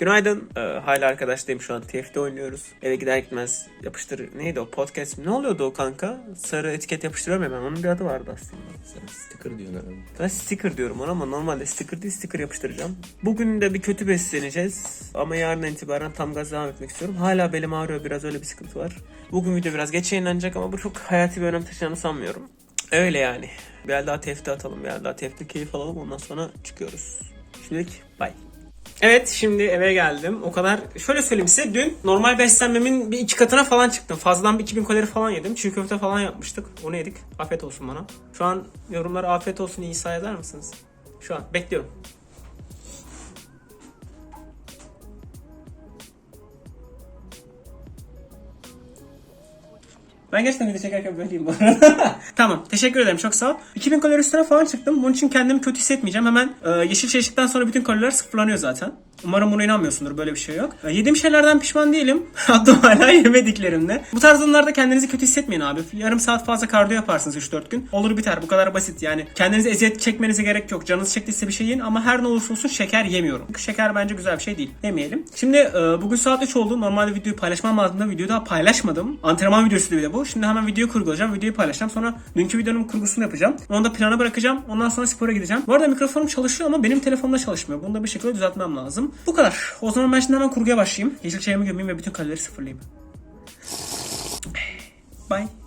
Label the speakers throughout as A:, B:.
A: Günaydın. Ee, hala arkadaşlayım şu an. TFT oynuyoruz. Eve gider gitmez yapıştır. Neydi o podcast? Ne oluyordu o kanka? Sarı etiket yapıştırıyorum ya ben. Onun bir adı vardı aslında.
B: Sen sticker diyorsun herhalde.
A: Ben sticker diyorum ona ama normalde sticker değil sticker yapıştıracağım. Bugün de bir kötü besleneceğiz. Ama yarın itibaren tam gaz devam etmek istiyorum. Hala belim ağrıyor biraz öyle bir sıkıntı var. Bugün video biraz geç yayınlanacak ama bu çok hayati bir önem taşıyacağını sanmıyorum. Öyle yani. Bir daha TFT atalım. Bir daha TFT keyif alalım. Ondan sonra çıkıyoruz. Şimdilik bye. Evet şimdi eve geldim. O kadar şöyle söyleyeyim size dün normal beslenmemin bir iki katına falan çıktım. Fazladan bir 2000 kalori falan yedim. Çiğ köfte falan yapmıştık. Onu yedik. Afiyet olsun bana. Şu an yorumlara afiyet olsun İsa yazar mısınız? Şu an bekliyorum. Ben gerçekten video çekerken böyleyim bu arada. tamam. Teşekkür ederim. Çok sağ ol. 2000 kalori üstüne falan çıktım. Bunun için kendimi kötü hissetmeyeceğim. Hemen e, yeşil içtikten sonra bütün kaloriler sıfırlanıyor zaten. Umarım buna inanmıyorsundur. Böyle bir şey yok. E, yediğim şeylerden pişman değilim. Hatta hala yemediklerimde. Bu tarz durumlarda kendinizi kötü hissetmeyin abi. Yarım saat fazla kardiyo yaparsınız 3-4 gün. Olur biter. Bu kadar basit. Yani kendinize eziyet çekmenize gerek yok. Canınız çektiyse bir şey yiyin ama her ne olursa olsun şeker yemiyorum. Çünkü şeker bence güzel bir şey değil. Yemeyelim. Şimdi e, bugün saat 3 oldu. Normalde videoyu paylaşmam lazımdı. Videoyu daha paylaşmadım. Antrenman videosu bir de bu. Şimdi hemen videoyu kurgulayacağım. Videoyu paylaşacağım. Sonra dünkü videonun kurgusunu yapacağım. Onu da plana bırakacağım. Ondan sonra spora gideceğim. Bu arada mikrofonum çalışıyor ama benim telefonumda çalışmıyor. Bunu da bir şekilde düzeltmem lazım. Bu kadar. O zaman ben şimdi hemen kurguya başlayayım. Yeşil çayımı gömeyim ve bütün kalorileri sıfırlayayım. Bye.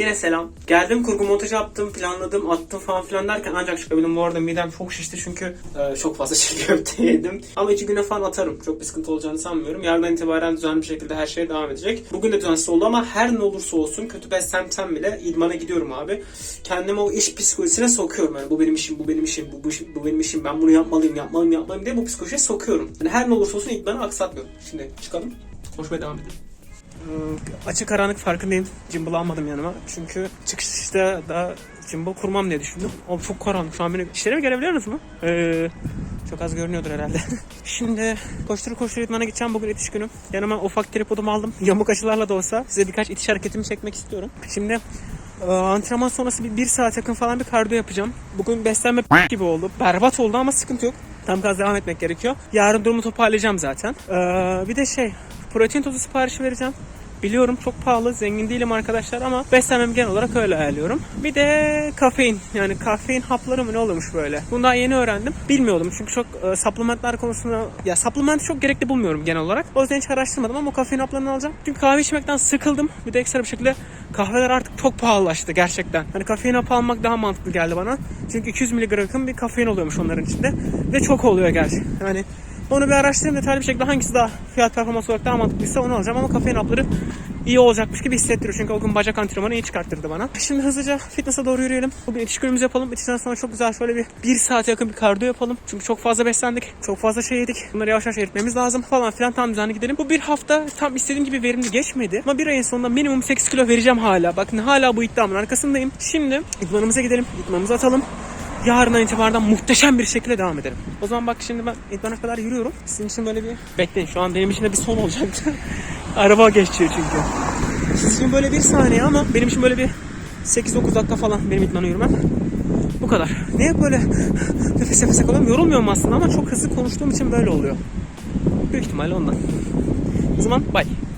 A: Yine selam. Geldim kurgu montajı yaptım, planladım, attım falan filan derken ancak çıkabildim. Bu arada midem çok şişti çünkü e, çok fazla çiğ yedim. Ama iki güne falan atarım. Çok bir sıkıntı olacağını sanmıyorum. Yarından itibaren düzenli bir şekilde her şey devam edecek. Bugün de düzensiz oldu ama her ne olursa olsun kötü beslensem bile idmana gidiyorum abi. Kendimi o iş psikolojisine sokuyorum. Yani bu benim işim, bu benim işim, bu, bu, bu benim işim, ben bunu yapmalıyım, yapmalıyım, yapmalıyım diye bu psikolojiye sokuyorum. Yani her ne olursa olsun idmanı aksatmıyorum. Şimdi çıkalım. Konuşmaya devam edelim. Ee, Açık karanlık farkındayım. Gimbal almadım yanıma. Çünkü çıkışta da gimbal kurmam diye düşündüm. O çok karanlık. Şu an beni işlerimi görebiliyor musunuz? Ee, çok az görünüyordur herhalde. Şimdi koştur koştur idmana gideceğim. Bugün itiş günüm. Yanıma ufak tripodumu aldım. Yamuk açılarla da olsa size birkaç itiş hareketimi çekmek istiyorum. Şimdi e, antrenman sonrası bir, bir saat yakın falan bir kardiyo yapacağım. Bugün beslenme gibi oldu. Berbat oldu ama sıkıntı yok. Tam gaz devam etmek gerekiyor. Yarın durumu toparlayacağım zaten. Ee, bir de şey protein tozu siparişi vereceğim. Biliyorum çok pahalı, zengin değilim arkadaşlar ama beslenmemi genel olarak öyle ayarlıyorum. Bir de kafein, yani kafein hapları mı ne oluyormuş böyle. Bunu daha yeni öğrendim. Bilmiyordum çünkü çok e, supplementler konusunda, ya supplement çok gerekli bulmuyorum genel olarak. O yüzden hiç araştırmadım ama kafein haplarını alacağım. Çünkü kahve içmekten sıkıldım. Bir de ekstra bir şekilde kahveler artık çok pahalılaştı gerçekten. Hani kafein hapı almak daha mantıklı geldi bana. Çünkü 200 mg'ın bir kafein oluyormuş onların içinde. Ve çok oluyor gerçi. Yani onu bir araştırayım detaylı bir şekilde hangisi daha fiyat performans olarak daha mantıklıysa onu alacağım ama kafein hapları iyi olacakmış gibi hissettiriyor. Çünkü o gün bacak antrenmanı iyi çıkarttırdı bana. Şimdi hızlıca fitness'a doğru yürüyelim. Bugün itiş günümüzü yapalım. İtişten sonra çok güzel şöyle bir bir saate yakın bir kardiyo yapalım. Çünkü çok fazla beslendik. Çok fazla şey yedik. Bunları yavaş yavaş eritmemiz lazım falan filan tam düzenli gidelim. Bu bir hafta tam istediğim gibi verimli geçmedi. Ama bir ayın sonunda minimum 8 kilo vereceğim hala. Bakın hala bu iddiamın arkasındayım. Şimdi idmanımıza gidelim. İdmanımızı atalım yarından itibaren muhteşem bir şekilde devam edelim. O zaman bak şimdi ben idmana kadar yürüyorum. Sizin için böyle bir bekleyin. Şu an benim için de bir son olacaktı. Araba geçiyor çünkü. Sizin için böyle bir saniye ama benim için böyle bir 8-9 dakika falan benim idmana yürümem. Bu kadar. Niye böyle nefes nefese kalıyorum? Yorulmuyorum aslında ama çok hızlı konuştuğum için böyle oluyor. Büyük ihtimalle ondan. O zaman bye.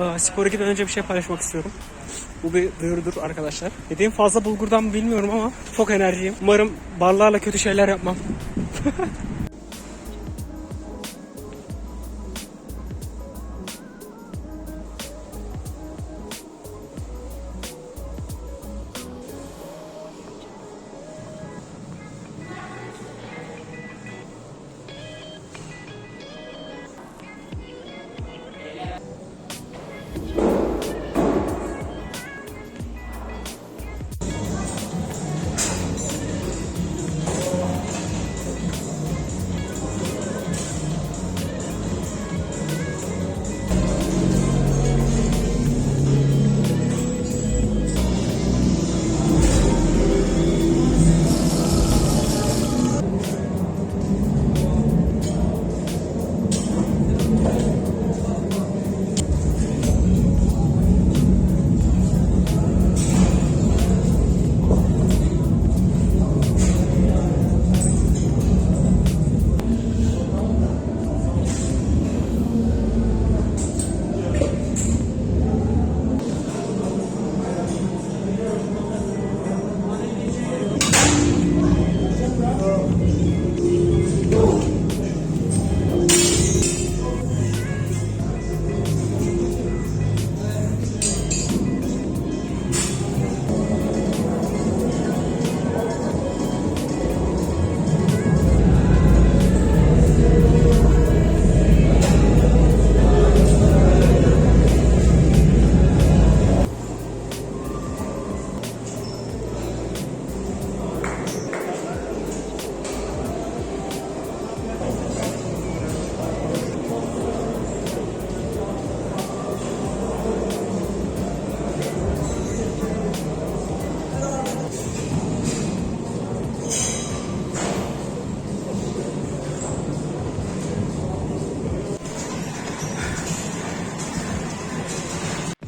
A: Aa, spora giden önce bir şey paylaşmak istiyorum. Bu bir duyurudur arkadaşlar. Yediğim fazla bulgurdan bilmiyorum ama çok enerjiyim. Umarım barlarla kötü şeyler yapmam.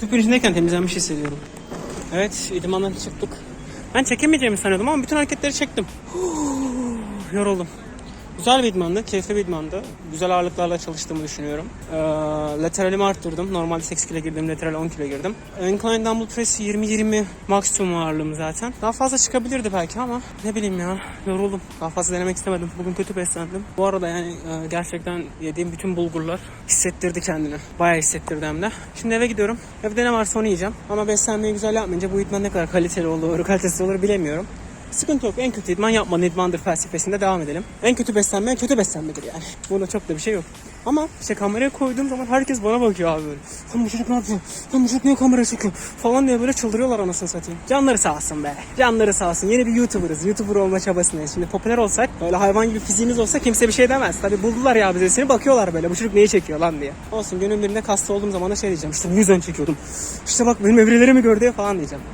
A: Tüpün içindeyken temizlenmiş hissediyorum. Evet idmandan çıktık. Ben çekemeyeceğimi sanıyordum ama bütün hareketleri çektim. Yoruldum. Güzel bir idmandı, keyifli bir idmandı. Güzel ağırlıklarla çalıştığımı düşünüyorum. Ee, lateralimi arttırdım. Normalde 8 kilo girdim, lateral 10 kilo girdim. Incline dumbbell press 20-20 maksimum ağırlığım zaten. Daha fazla çıkabilirdi belki ama ne bileyim ya yoruldum. Daha fazla denemek istemedim. Bugün kötü beslendim. Bu arada yani e, gerçekten yediğim bütün bulgurlar hissettirdi kendini. Bayağı hissettirdi hem de. Şimdi eve gidiyorum. Evde ne varsa onu yiyeceğim. Ama beslenmeyi güzel yapmayınca bu idman ne kadar kaliteli olur, kalitesiz olur bilemiyorum. Sıkıntı yok. En kötü idman yapmanın idmandır felsefesinde devam edelim. En kötü beslenme en kötü beslenmedir yani. Bunda çok da bir şey yok. Ama işte kameraya koyduğum zaman herkes bana bakıyor abi böyle. Lan bu çocuk ne yapıyor? Lan bu çocuk niye kameraya çekiyor? Falan diye böyle çıldırıyorlar anasını satayım. Canları sağ olsun be. Canları sağ olsun. Yeni bir YouTuber'ız. YouTuber olma çabasındayız. Şimdi popüler olsak böyle hayvan gibi fiziğimiz olsa kimse bir şey demez. Tabi buldular ya bize seni bakıyorlar böyle. Bu çocuk neyi çekiyor lan diye. Olsun günün birinde kaslı olduğum zaman da şey diyeceğim. İşte bu yüzden çekiyordum. İşte bak benim evrelerimi gördü falan diyeceğim.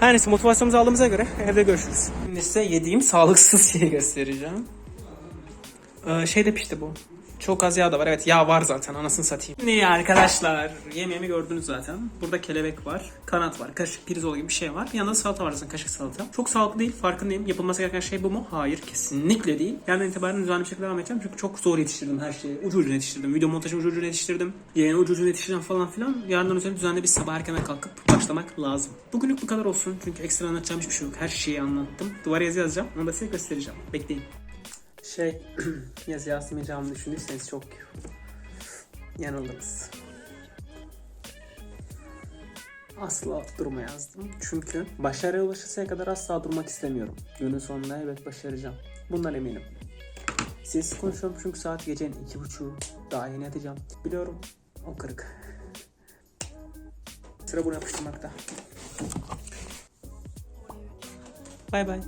A: Her neyse motivasyonumuzu aldığımıza göre evde görüşürüz. Şimdi size yediğim sağlıksız şeyi göstereceğim. Ee, şey de pişti bu. Çok az yağ da var. Evet yağ var zaten anasını satayım. Ne arkadaşlar? Yemeğimi gördünüz zaten. Burada kelebek var. Kanat var. Kaşık pirzola gibi bir şey var. Yanında salata var zaten kaşık salata. Çok sağlıklı değil. Farkındayım. Yapılması gereken şey bu mu? Hayır. Kesinlikle değil. Yarından itibaren düzenli bir şekilde devam edeceğim. Çünkü çok zor yetiştirdim her şeyi. Ucu ucuna yetiştirdim. Video montajı ucu ucuna yetiştirdim. Yayını ucu ucuna yetiştireceğim falan filan. Yarından üzerine düzenli bir sabah erkenden kalkıp başlamak lazım. Bugünlük bu kadar olsun. Çünkü ekstra anlatacağım hiçbir şey yok. Her şeyi anlattım. Duvara yazı yazacağım. Onu da size göstereceğim. Bekleyin. Şey, yazı yazmayacağımı düşünürseniz çok yanıldınız. Asla durma yazdım. Çünkü başarıya ulaşırsaya kadar asla durmak istemiyorum. Günün sonunda evet başaracağım. Bundan eminim. Sessiz konuşuyorum çünkü saat gecenin iki buçuğu. Daha yeni yatacağım. Biliyorum o kırık. Sıra bunu yapıştırmakta. Bay bay.